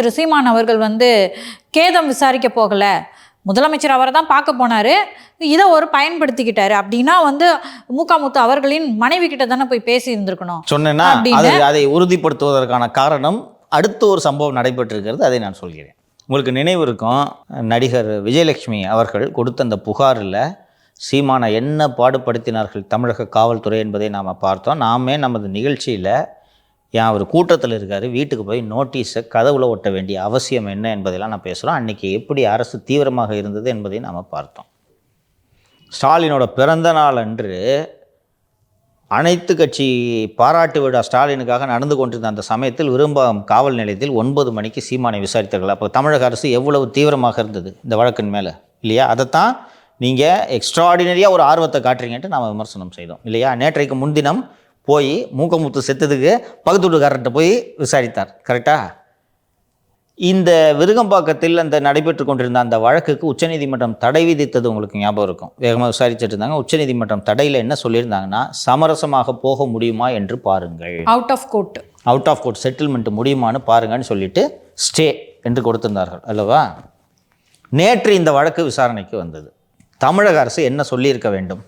திரு சீமான் அவர்கள் வந்து கேதம் விசாரிக்க போகல. முதலமைச்சர் அவரை தான் பார்க்க போனாரு. இதை ஒரு பயன்படுத்திக்கிட்டாரு. அப்படின்னா வந்து மூக்காமுத்து அவர்களின் மனைவி கிட்ட தானே போய் பேசி இருந்திருக்கணும். சொன்னேன்னா அதை உறுதிப்படுத்துவதற்கான காரணம் அடுத்த ஒரு சம்பவம் நடைபெற்றிருக்கிறது அதை நான் சொல்கிறேன். உங்களுக்கு நினைவு இருக்கும் நடிகர் விஜயலட்சுமி அவர்கள் கொடுத்த அந்த புகாரில் சீமானை என்ன பாடுபடுத்தினார்கள் தமிழக காவல்துறை என்பதை நாம் பார்த்தோம். நாமே நமது நிகழ்ச்சியில் ஏன் அவர் கூட்டத்தில் இருக்கார் வீட்டுக்கு போய் நோட்டீஸை கதவுல ஒட்ட வேண்டிய அவசியம் என்ன என்பதெல்லாம் நான் பேசுகிறோம் அன்றைக்கி எப்படி அரசு தீவிரமாக இருந்தது என்பதை நாம் பார்த்தோம். ஸ்டாலினோட பிறந்த நாள் அன்று அனைத்து கட்சி பாராட்டு விழா ஸ்டாலினுக்காக நடந்து கொண்டிருந்த அந்த சமயத்தில் விரும்பாம் காவல் நிலையத்தில் ஒன்பது மணிக்கு சீமானை விசாரித்தார்கள். அப்போ தமிழக அரசு எவ்வளவு தீவிரமாக இருந்தது இந்த வழக்கின் மேலே? இல்லையா? அதைத்தான் நீங்கள் எக்ஸ்ட்ராடினரியாக ஒரு ஆர்வத்தை காட்டுறீங்கன்ட்டு நாம் விமர்சனம் செய்தோம். இல்லையா? நேற்றைக்கு முன்தினம் போய் மூக்கமுத்து செத்ததுக்கு பக்கத்து வீட்டுக்காரர்கிட்ட போய் விசாரித்தார். கரெக்டாக இந்த விருகம்பாக்கத்தில் அந்த நடைபெற்று கொண்டிருந்த அந்த வழக்குக்கு உச்சநீதிமன்றம் தடை விதித்தது உங்களுக்கு ஞாபகம் இருக்கும். வேகமாக விசாரிச்சுட்டு இருந்தாங்க. உச்சநீதிமன்றம் தடையில் என்ன சொல்லியிருந்தாங்கன்னா சமரசமாக போக முடியுமா என்று பாருங்கள். Out of court out of court settlement முடியுமான்னு பாருங்கன்னு சொல்லிட்டு ஸ்டே என்று கொடுத்திருந்தார்கள். அல்லவா? நேற்று இந்த வழக்கு விசாரணைக்கு வந்தது. தமிழக அரசு என்ன சொல்லியிருக்க வேண்டும்?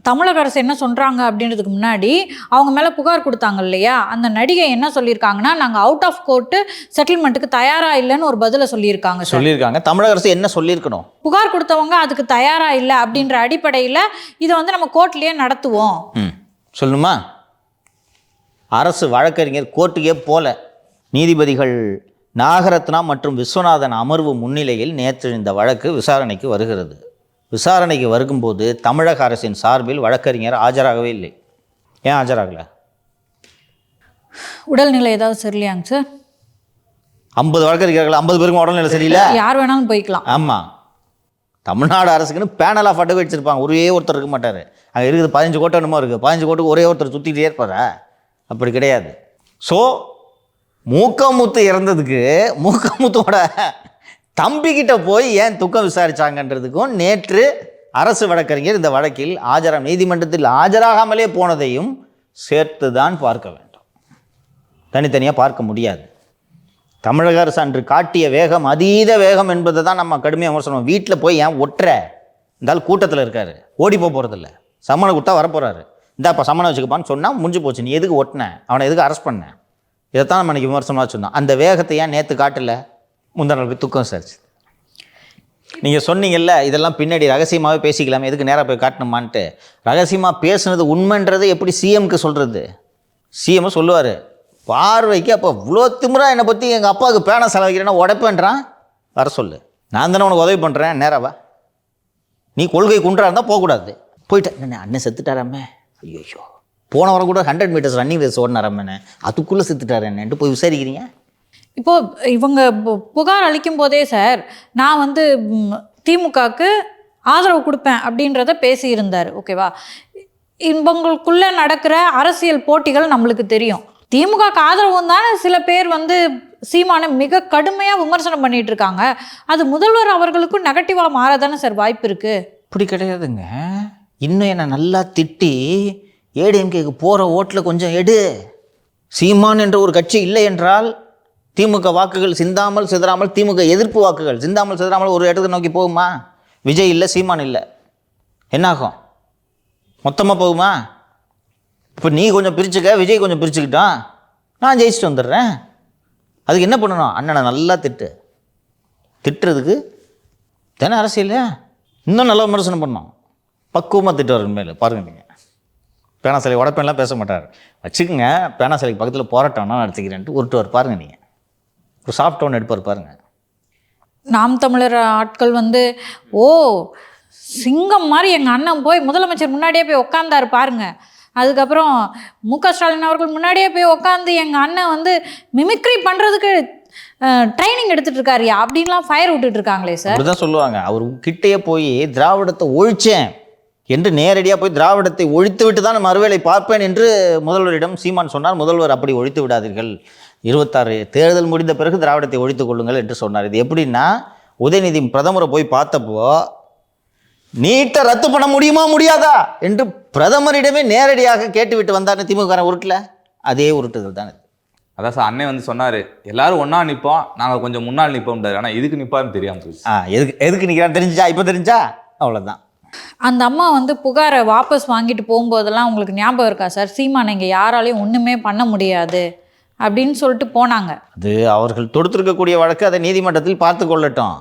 தமிழக அரசு என்ன சொல்றாங்க அப்படின்றதுக்கு முன்னாடி அவங்க மேல புகார் கொடுத்தாங்க இல்லையா? அந்த நடிகை என்ன சொல்லியிருக்காங்கன்னா நாங்க அவுட் ஆஃப் கோர்ட்டு செட்டில்மெண்ட்டுக்கு தயாரா இல்லைன்னு ஒரு பதில சொல்லியிருக்காங்க சொல்லியிருக்காங்க. தமிழக அரசு என்ன சொல்லியிருக்கணும்? புகார் கொடுத்தவங்க அதுக்கு தயாரா இல்லை அப்படின்ற அடிப்படையில் இதை வந்து நம்ம கோர்ட்லயே நடத்துவோம். ம். சொல்லணுமா? அரசு வழக்கறிஞர் கோர்ட்டுக்கே போல. நீதிபதிகள் நாகரத்னா மற்றும் விஸ்வநாதன் அமர்வு முன்னிலையில் நேற்று இந்த வழக்கு விசாரணைக்கு வருகிறது. விசாரணைக்கு வருகும்போது தமிழக அரசின் சார்பில் வழக்கறிஞர் ஆஜராகவே இல்லை. ஏன் ஆஜராகலை? உடல்நிலை ஏதாவது சரியில்லையாங்க சார்? ஐம்பது வழக்கறிஞர்கள் ஐம்பது பேருக்கும் உடல்நிலை சரியில்லை? யார் வேணாலும் போய்க்கலாம். ஆமாம் தமிழ்நாடு அரசுக்குன்னு பேனல் ஆஃப் அட்வொகேட் வச்சிருப்பாங்க. ஒரே ஒருத்தர் இருக்க மாட்டார். அங்கே இருக்குது பதினஞ்சு கோட்டை என்னமோ இருக்குது பதினஞ்சு கோட்டுக்கு ஒரே ஒருத்தர் சுற்றிக்கிட்டே இருப்பாரா? அப்படி கிடையாது. ஸோ மூக்கமுத்து இறந்ததுக்கு மூக்கமுத்தோட தம்பிக்கிட்ட போய் ஏன் துக்கம் விசாரிச்சாங்கன்றதுக்கும் நேற்று அரசு வழக்கறிஞர் இந்த வழக்கில் ஆஜரா நீதிமன்றத்தில் ஆஜராகாமலே போனதையும் சேர்த்து தான் பார்க்க வேண்டும். தனித்தனியாக பார்க்க முடியாது. தமிழக அரசு அன்று காட்டிய வேகம் அதீத வேகம் என்பதை தான் நம்ம கடுமையாக விமர்சனம். வீட்டில் போய் ஏன் ஒட்டுற? இருந்தாலும் கூட்டத்தில் இருக்காரு. ஓடி போக போகிறதில்ல சம்மனை கொடுத்தா வரப்போகிறாரு இந்தாப்பா சம்மனை வச்சுக்கப்பான்னு சொன்னால் முடிஞ்சு போச்சு. நீ எதுக்கு ஒட்டின? அவனை எதுக்கு அரெஸ்ட் பண்ண? இதைத்தான் நம்ம இன்னைக்கு விமர்சனமாக சொன்னோம். அந்த வேகத்தை ஏன் நேற்று காட்டலை? முந்தா நாள் போய் துக்கம் சரிச்சு நீங்கள் சொன்னீங்கல்ல இதெல்லாம் பின்னாடி ரகசியமாகவே பேசிக்கலாமே எதுக்கு நேராக போய் காட்டணுமான்ட்டு. ரகசியமாக பேசுனது உண்மைன்றது எப்படி சிஎம்க்கு சொல்கிறது சிஎம் சொல்லுவார் பார்வைக்கு அப்போ இவ்வளோ திமிரா என்னை பற்றி எங்கள் அப்பாவுக்கு பேனை செலவிக்கிறேன்னா உடைப்பேன்றான்? வர சொல்லு. நான் தானே உனக்கு உதவி பண்ணுறேன் நேராவா நீ கொள்கை குன்றா இருந்தால் போகக்கூடாது. போயிட்டேன் என்ன அண்ணன் செத்துட்டாராமே. ஐயோ போன வாரம் கூட ஹண்ட்ரட் மீட்டர்ஸ் ரன்னிங் ரேஸ் ஓடினாராமே அதுக்குள்ளே செத்துட்டாரு போய் விசாரிக்கிறீங்க? இப்போ இவங்க பு- புகார் அளிக்கும் போதே சார் நான் வந்து திமுகவுக்கு ஆதரவு கொடுப்பேன் அப்படின்றத பேசியிருந்தார் ஓகேவா? இவங்களுக்குள்ளே நடக்கிற அரசியல் போட்டிகள் நம்மளுக்கு தெரியும். திமுகக்கு ஆதரவும் தானே சில பேர் வந்து சீமானை மிக கடுமையாக விமர்சனம் பண்ணிட்டு இருக்காங்க அது முதல்வர் அவர்களுக்கும் நெகட்டிவாக மாற தானே சார் வாய்ப்பு இருக்கு? அப்படி கிடையாதுங்க. இன்னும் என்னை நல்லா திட்டி ஏடிஎம்கேக்கு போகிற ஓட்டில் கொஞ்சம் எடு. சீமான் என்ற ஒரு கட்சி இல்லை என்றால் திமுக வாக்குகள் சிந்தாமல் சிதறாமல் திமுக எதிர்ப்பு வாக்குகள் சிந்தாமல் சிதறாமல் ஒரு இடத்துக்கு நோக்கி போகுமா? விஜய் இல்லை சீமான் இல்லை. என்னாகும்? மொத்தமாக போகுமா? இப்போ நீ கொஞ்சம் பிரிச்சுக்க விஜய் கொஞ்சம் பிரிச்சுக்கிட்டான் நான் ஜெயிச்சுட்டு வந்துடுறேன். அதுக்கு என்ன பண்ணணும்? அண்ணனை நல்லா திட்டு. திட்டுறதுக்கு தானே அரசியல்? இன்னும் நல்ல விமர்சனம் பண்ணோம் பக்குவமாக திட்டுவார் உண்மையில் பாருங்கள் நீங்கள் பேனா சிலை உடப்பெல்லாம் பேச மாட்டார். வச்சுக்கோங்க. பேனா சிலைக்கு பக்கத்தில் போராட்டம்னா நடத்திக்கிறேன்ட்டு உருட்டுவார். பாருங்கள் நீங்கள் ஒரு சாஃப்ட் ஒன்று எடுப்பார் பாருங்க. நாம் தமிழர் ஆட்கள் வந்து ஓ சிங்கம் மாதிரி எங்கள் அண்ணன் போய் முதலமைச்சர் முன்னாடியே போய் உட்காந்தாரு பாருங்க. அதுக்கப்புறம் மு க ஸ்டாலின் அவர்கள் முன்னாடியே போய் உட்காந்து எங்கள் அண்ணன் வந்து மிமிக்ரி பண்ணுறதுக்கு ட்ரைனிங் எடுத்துட்டு இருக்காருயா அப்படின்லாம் ஃபயர் விட்டுட்டு இருக்காங்களே சார் அப்படிதான் சொல்லுவாங்க. அவர் கிட்டேயே போய் திராவிடத்தை ஒழிச்சேன் என்று நேரடியாக போய் திராவிடத்தை ஒழித்து விட்டு தான் மறுவேளை பார்ப்பேன் என்று முதல்வரிடம் சீமான் சொன்னார் முதல்வர் அப்படி ஒழித்து விடாதீர்கள். இருபத்தாறு தேர்தல் முடிந்த பிறகு திராவிடத்தை ஒழித்துக் கொள்ளுங்கள் என்று சொன்னார். இது எப்படின்னா உதயநிதி பிரதமரை போய் பார்த்தப்போ நீட்டை ரத்து பண்ண முடியுமா முடியாதா? என்று பிரதமரிடமே நேரடியாக கேட்டுவிட்டு வந்தார் திமுக உருட்டில். அதே உருட்டுதல் தான் இது. அதான் சார் அண்ணன் வந்து சொன்னாரு எல்லாரும் ஒண்ணா நிப்போம் நாங்க கொஞ்சம் முன்னால் நிப்போம்ன்றாரு ஆனா இதுக்கு நிப்பாருன்னு தெரியாம போச்சு. ஆ எதுக்கு எதுக்கு நிற்கிறான் தெரிஞ்சா இப்போ தெரிஞ்சா? அவ்வளோதான் அந்த அம்மா வந்து புகாரை வாபஸ் வாங்கிட்டு போகும்போதெல்லாம் உங்களுக்கு ஞாபகம் இருக்கா சார்? சீமான் இங்கே யாராலையும் ஒன்றுமே பண்ண முடியாது. அப்படின்னு சொல்லிட்டு போனாங்க. அது அவர்கள் தொடுத்திருக்கக்கூடிய வழக்கு அதை நீதிமன்றத்தில் பார்த்து கொள்ளட்டும்.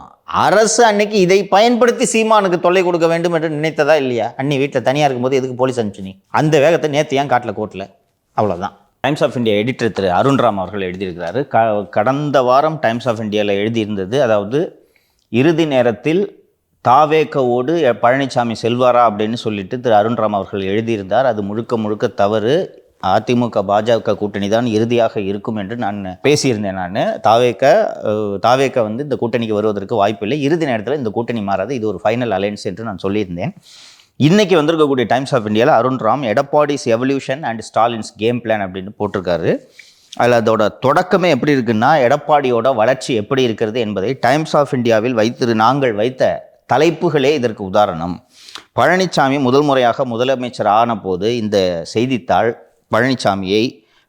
அரசு அன்னைக்கு இதை பயன்படுத்தி சீமானுக்கு தொல்லை கொடுக்க வேண்டும் என்று நினைத்ததா இல்லையா? அன்னி வீட்டில் தனியாக இருக்கும்போது எதுக்கு போலீஸ் அனுப்பிச்சு நீ? அந்த வேகத்தை நேற்று ஏன் காட்டில் கோட்டில் அவ்வளோதான் டைம்ஸ் ஆஃப் இந்தியா எடிட்டர் திரு அருண்ராம் அவர்கள் எழுதியிருக்கிறாரு. க கடந்த வாரம் டைம்ஸ் ஆஃப் இந்தியாவில் எழுதியிருந்தது அதாவது இறுதி நேரத்தில் தாவேக்கவோடு பழனிசாமி செல்வாரா அப்படின்னு சொல்லிட்டு திரு அருண்ராம் அவர்கள் எழுதியிருந்தார். அது முழுக்க முழுக்க தவறு. அதிமுக பாஜக கூட்டணி தான் இறுதியாக இருக்கும் என்று நான் பேசியிருந்தேன் நான். தாவேக்க தாவேக்க வந்து இந்த கூட்டணிக்கு வருவதற்கு வாய்ப்பில்லை இறுதி நேரத்தில் இந்த கூட்டணி மாறாது. இது ஒரு ஃபைனல் அலைன்ஸ் என்று நான் சொல்லியிருந்தேன். இன்னைக்கு வந்திருக்கக்கூடிய டைம்ஸ் ஆஃப் இந்தியாவில் Arun Ram Edappadi's evolution and Stalin's game plan அப்படின்னு போட்டிருக்காரு. அதில் அதோட தொடக்கமே எப்படி இருக்குன்னா எடப்பாடியோட வளர்ச்சி எப்படி இருக்கிறது என்பதை டைம்ஸ் ஆஃப் இந்தியாவில் வைத்திரு நாங்கள் வைத்த தலைப்புகளே இதற்கு உதாரணம். பழனிசாமி முதல் முறையாக முதலமைச்சர் ஆன போது இந்த செய்தித்தாள் பழனிசாமியை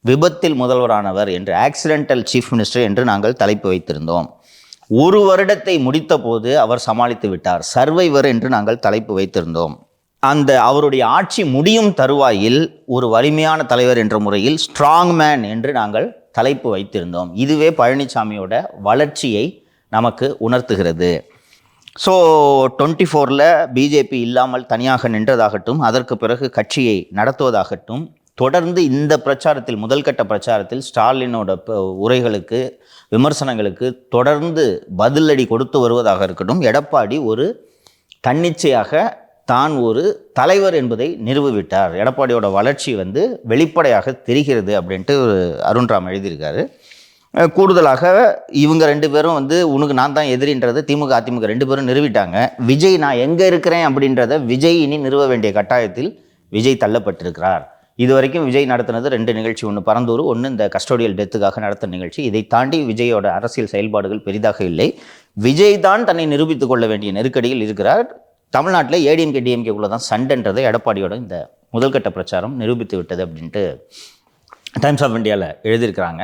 விபத்தில் முதல்வரானவர் என்று ஆக்சிடென்டல் சீஃப் மினிஸ்டர் என்று நாங்கள் தலைப்பு வைத்திருந்தோம். ஒரு வருடத்தை முடித்தபோது அவர் சமாளித்து விட்டார். சர்வைவர் என்று நாங்கள் தலைப்பு வைத்திருந்தோம். அந்த அவருடைய ஆட்சி முடியும் தருவாயில் ஒரு வலிமையான தலைவர் என்ற முறையில் ஸ்ட்ராங் மேன் என்று நாங்கள் தலைப்பு வைத்திருந்தோம். இதுவே பழனிசாமியோட வளர்ச்சியை நமக்கு உணர்த்துகிறது. ஸோ டுவெண்ட்டி ஃபோரில் பிஜேபி இல்லாமல் தனியாக நின்றதாகட்டும் அதற்கு பிறகு கட்சியை நடத்துவதாகட்டும் தொடர்ந்து இந்த பிரச்சாரத்தில் முதல் கட்ட பிரச்சாரத்தில் ஸ்டாலினோட உரைகளுக்கு விமர்சனங்களுக்கு தொடர்ந்து பதிலடி கொடுத்து வருவதாக இருக்கட்டும் எடப்பாடி ஒரு தன்னிச்சையாக தான் ஒரு தலைவர் என்பதை நிறுவிவிட்டார். எடப்பாடியோட வளர்ச்சி வந்து வெளிப்படையாக தெரிகிறது அப்படின்ட்டு ஒரு அருண்ராம் எழுதியிருக்காரு. கூடுதலாக இவங்க ரெண்டு பேரும் வந்து உனக்கு நான் தான் எதிரின்றது திமுக அதிமுக ரெண்டு பேரும் நிறுவிட்டாங்க. விஜய் நான் எங்கே இருக்கிறேன்? அப்படின்றத விஜய் இனி நிறுவ வேண்டிய கட்டாயத்தில் விஜய் தள்ளப்பட்டிருக்கிறார். இது வரைக்கும் விஜய் நடத்தினது ரெண்டு நிகழ்ச்சி. ஒன்று பரந்தூர் ஒன்று இந்த கஸ்டோடியல் டெத்துக்காக நடத்தின நிகழ்ச்சி. இதை தாண்டி விஜயோட அரசியல் செயல்பாடுகள் பெரிதாக இல்லை. விஜய் தான் தன்னை நிரூபித்துக் கொள்ள வேண்டிய நெருக்கடியில் இருக்கிறார். தமிழ்நாட்டில் ஏடிஎம்கே டிஎம்கேக்குள்ளே தான் சண்டைன்றதை எடப்பாடியோட இந்த முதல்கட்ட பிரச்சாரம் நிரூபித்து விட்டது அப்படின்ட்டு டைம்ஸ் ஆஃப் இந்தியாவில் எழுதியிருக்கிறாங்க.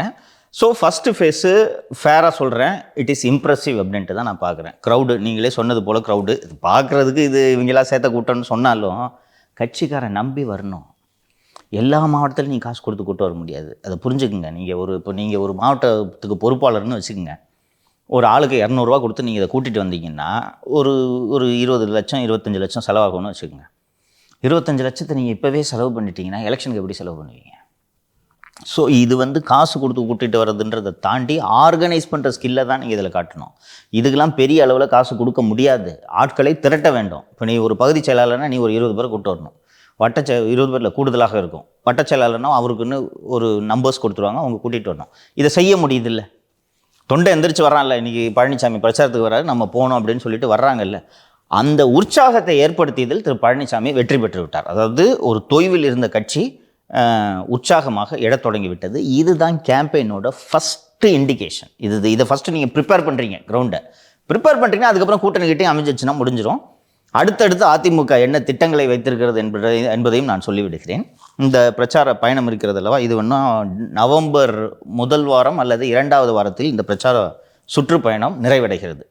ஸோ ஃபஸ்ட்டு ஃபேஸு ஃபேராக சொல்கிறேன் இட் இஸ் இம்ப்ரெசிவ் அப்படின்ட்டு தான் நான் பார்க்குறேன். க்ரௌடு நீங்களே சொன்னது போல் க்ரௌடு இது பார்க்குறதுக்கு இது இவங்களாம் சேர்த்த கூட்டம்னு சொன்னாலும் கட்சிக்காரன் நம்பி வரணும். எல்லா மாவட்டத்திலும் நீங்கள் காசு கொடுத்து கூட்டு வர முடியாது. அதை புரிஞ்சுக்குங்க. நீங்கள் ஒரு இப்போ நீங்கள் ஒரு மாவட்டத்துக்கு பொறுப்பாளர்னு வச்சுக்கோங்க. ஒரு ஆளுக்கு இரநூறுவா கொடுத்து நீங்கள் இதை கூட்டிகிட்டு வந்தீங்கன்னா ஒரு ஒரு இருபது லட்சம் இருபத்தஞ்சு லட்சம் செலவாகும்னு வச்சுக்கோங்க. இருபத்தஞ்சு லட்சத்தை நீங்கள் இப்போவே செலவு பண்ணிட்டீங்கன்னா எலெக்ஷனுக்கு எப்படி செலவு பண்ணுவீங்க? ஸோ இது வந்து காசு கொடுத்து கூட்டிகிட்டு வர்றதுன்றதை தாண்டி ஆர்கனைஸ் பண்ணுற ஸ்கில்லை தான் நீங்கள் இதில் காட்டணும். இதுக்கெல்லாம் பெரிய அளவில் காசு கொடுக்க முடியாது. ஆட்களை திரட்ட வேண்டும். இப்போ நீ ஒரு பகுதி செயலாளர்னா நீ ஒரு இருபது பேரை கூட்டு வரணும். வட்டச்ச இருபது பேரில் கூடுதலாக இருக்கும். வட்டச்செயலாளர்னா அவருக்குன்னு ஒரு நம்பர்ஸ் கொடுத்துருவாங்க அவங்க கூட்டிகிட்டு வரணும். இதை செய்ய முடியுதில்ல? தொண்டை எந்திரிச்சு வர்றான்ல இன்னைக்கு பழனிசாமி பிரச்சாரத்துக்கு வர்றாரு நம்ம போகணும் அப்படின்னு சொல்லிட்டு வர்றாங்கல்ல. அந்த உற்சாகத்தை ஏற்படுத்தியதில் திரு பழனிசாமி வெற்றி பெற்று விட்டார். அதாவது ஒரு தொய்வில் இருந்த கட்சி உற்சாகமாக எழத் தொடங்கி விட்டது. இதுதான் கேம்பெயினோட ஃபஸ்ட்டு இண்டிகேஷன் இது இதை ஃபஸ்ட்டு நீங்கள் ப்ரிப்பேர் பண்ணுறீங்க கிரவுண்டை ப்ரிப்பேர் பண்ணுறீங்கன்னா அதுக்கப்புறம் கூட்டணி கிட்டே அமைஞ்சிச்சுன்னா முடிஞ்சிடும் அடுத்தடுத்து அதிமுக என்ன திட்டங்களை வைத்திருக்கிறது என்பதை என்பதையும் நான் சொல்லிவிடுகிறேன். இந்த பிரச்சார பயணம் இருக்கிறது அல்லவா? இது ஒன்றும் நவம்பர் முதல் வாரம் அல்லது இரண்டாவது வாரத்தில் இந்த பிரச்சார சுற்றுப்பயணம் நிறைவடைகிறது.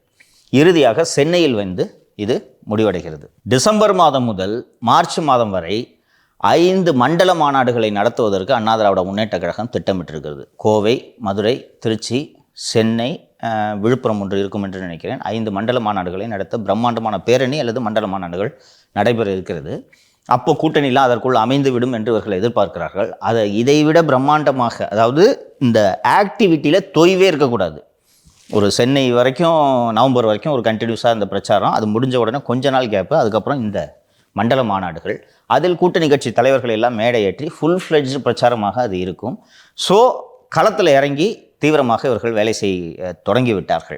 இறுதியாக சென்னையில் வந்து இது முடிவடைகிறது. டிசம்பர் மாதம் முதல் மார்ச் மாதம் வரை ஐந்து மண்டல மாநாடுகளை நடத்துவதற்கு அண்ணா திராவிட முன்னேற்ற கழகம் திட்டமிட்டிருக்கிறது. கோவை மதுரை திருச்சி சென்னை விழுப்புரம் ஒன்று இருக்கும் என்று நினைக்கிறேன். ஐந்து மண்டல மாநாடுகளை நடத்த பிரம்மாண்டமான பேரணி அல்லது மண்டல மாநாடுகள் நடைபெற இருக்கிறது. அப்போ கூட்டணிலாம் அதற்குள் அமைந்துவிடும் என்று இவர்கள் எதிர்பார்க்கிறார்கள். அதை இதைவிட பிரம்மாண்டமாக அதாவது இந்த ஆக்டிவிட்டியில் தொய்வே இருக்கக்கூடாது. ஒரு சென்னை வரைக்கும் நவம்பர் வரைக்கும் ஒரு கண்டினியூஸாக இந்த பிரச்சாரம். அது முடிஞ்ச உடனே கொஞ்ச நாள் கேப்பு அதுக்கப்புறம் இந்த மண்டல மாநாடுகள். அதில் கூட்டணி கட்சி தலைவர்கள் எல்லாம் மேடையேற்றி ஃபுல் ஃப்ளெட்ஜ் பிரச்சாரமாக அது இருக்கும். ஸோ களத்தில் இறங்கி தீவிரமாக இவர்கள் வேலை செய்ய தொடங்கிவிட்டார்கள்.